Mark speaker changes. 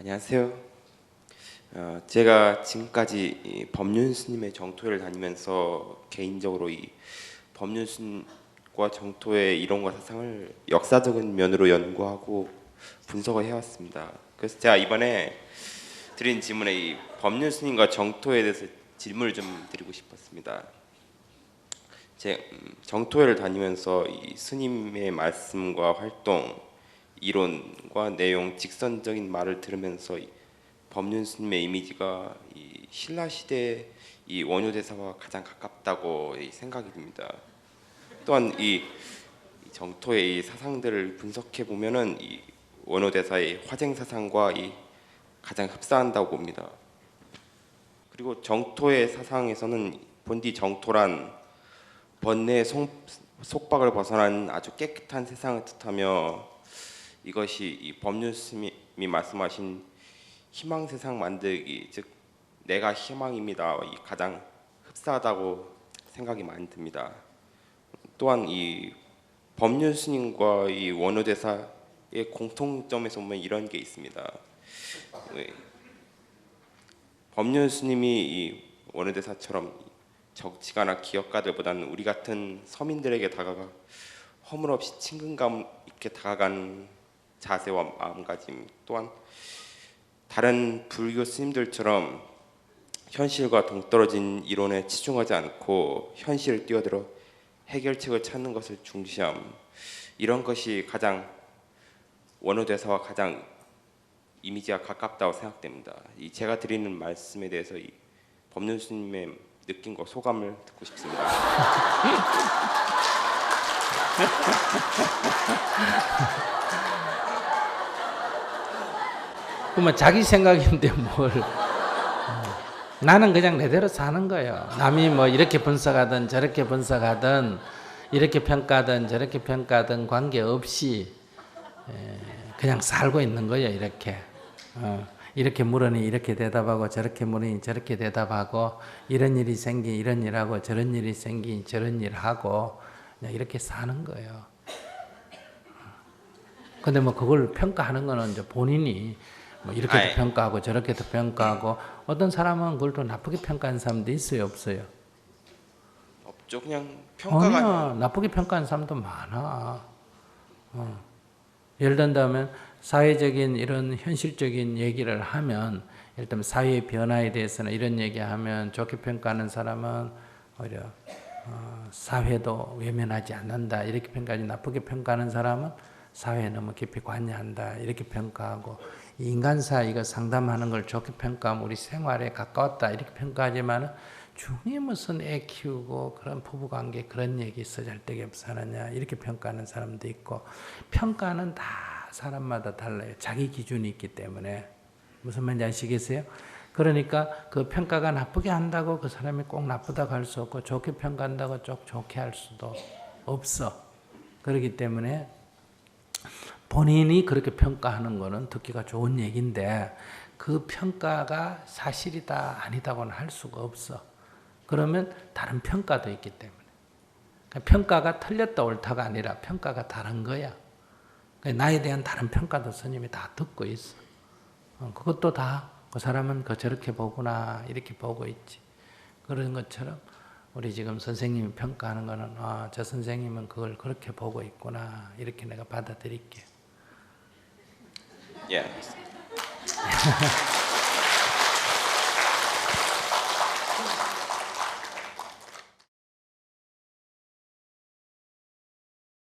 Speaker 1: 안녕하세요. 어, 제가 지금까지 이 법륜 스님의 정토를 다니면서 개인적으로 이 법륜 스님과 정토의 이론과 사상을 역사적인 면으로 연구하고 분석을 해왔습니다. 그래서 제가 이번에 드린 질문에 이 법륜 스님과 정토에 대해서 질문을 좀 드리고 싶었습니다. 제 음, 정토회를 다니면서 이 스님의 말씀과 활동, 이론과 내용, 직선적인 말을 들으면서 이 법륜 스님의 이미지가 이 신라 시대 이 원효 대사와 가장 가깝다고 이 생각이 듭니다. 또한 이, 이 정토의 이 사상들을 분석해 보면은 이 원효 대사의 화쟁 사상과 이 가장 흡사한다고 봅니다. 그리고 정토의 사상에서는 본디 정토란 번뇌의 속, 속박을 벗어난 아주 깨끗한 세상을 뜻하며 이것이 이 법륜 스님이 말씀하신 희망 세상 만들기 즉 내가 희망입니다 이 가장 흡사하다고 생각이 많이 듭니다. 또한 이 법륜 스님과 이 원효 대사의 공통점에서 보면 이런 게 있습니다. 네. 법륜 스님이 이 원효 대사처럼 적지가나 기업가들보다는 우리 같은 서민들에게 다가가 허물없이 친근감 있게 다가간 자세와 마음가짐 또한 다른 불교 스님들처럼 현실과 동떨어진 이론에 치중하지 않고 현실을 뛰어들어 해결책을 찾는 것을 중시함 이런 것이 가장 원효 대사와 가장 이미지가 가깝다고 생각됩니다. 이 제가 드리는 말씀에 대해서 이 법륜 스님의 느낌과 소감을 듣고 싶습니다.
Speaker 2: 그러면 자기 생각인데 뭘? 음. 나는 그냥 내대로 사는 거예요. 남이 뭐 이렇게 분석하든 저렇게 분석하든 이렇게 평가든 저렇게 평가든 관계 없이 그냥 살고 있는 거예요. 이렇게 어, 이렇게 물으니 이렇게 대답하고 저렇게 물으니 저렇게 대답하고 이런 일이 생기 이런 일하고 저런 일이 생기 저런 일하고 그냥 이렇게 사는 거예요. 근데 뭐 그걸 평가하는 거는 이제 본인이 뭐 이렇게도
Speaker 1: 아이.
Speaker 2: 평가하고 저렇게도 평가하고 어떤 사람은 그걸 또 나쁘게 평가하는 사람도 있어요, 없어요?
Speaker 1: 없죠. 그냥 평가가
Speaker 2: 아니야, 나쁘게 평가하는 사람도 많아. 어. 예를 든다면 사회적인 이런 현실적인 얘기를 하면 예를 들면 사회의 변화에 대해서는 이런 얘기하면 좋게 평가하는 사람은 오히려 어, 사회도 외면하지 않는다 이렇게 평가하지 나쁘게 평가하는 사람은 사회에 너무 깊이 관여한다 이렇게 평가하고 인간 사 이거 상담하는 걸 좋게 평가하면 우리 생활에 가까웠다 이렇게 평가하지만은 중에 무슨 애 키우고 그런 부부관계 그런 얘기 쓰잘데기 없어 하느냐? 이렇게 평가하는 사람도 있고 평가는 다 사람마다 달라요. 자기 기준이 있기 때문에. 무슨 말인지 아시겠어요? 그러니까 그 평가가 나쁘게 한다고 그 사람이 꼭 나쁘다고 할 수 없고 좋게 평가한다고 쭉 좋게 할 수도 없어. 그렇기 때문에 본인이 그렇게 평가하는 거는 듣기가 좋은 얘기인데 그 평가가 사실이다 아니다고는 할 수가 없어. 그러면 다른 평가도 있기 때문에. 그러니까 평가가 틀렸다 옳다가 아니라 평가가 다른 거야. 그러니까 나에 대한 다른 평가도 스님이 다 듣고 있어. 어, 그것도 다 그 사람은 그 저렇게 보구나 이렇게 보고 있지. 그런 것처럼 우리 지금 선생님이 평가하는 거는 아, 저 선생님은 그걸 그렇게 보고 있구나 이렇게 내가 받아들일게.
Speaker 1: Yeah.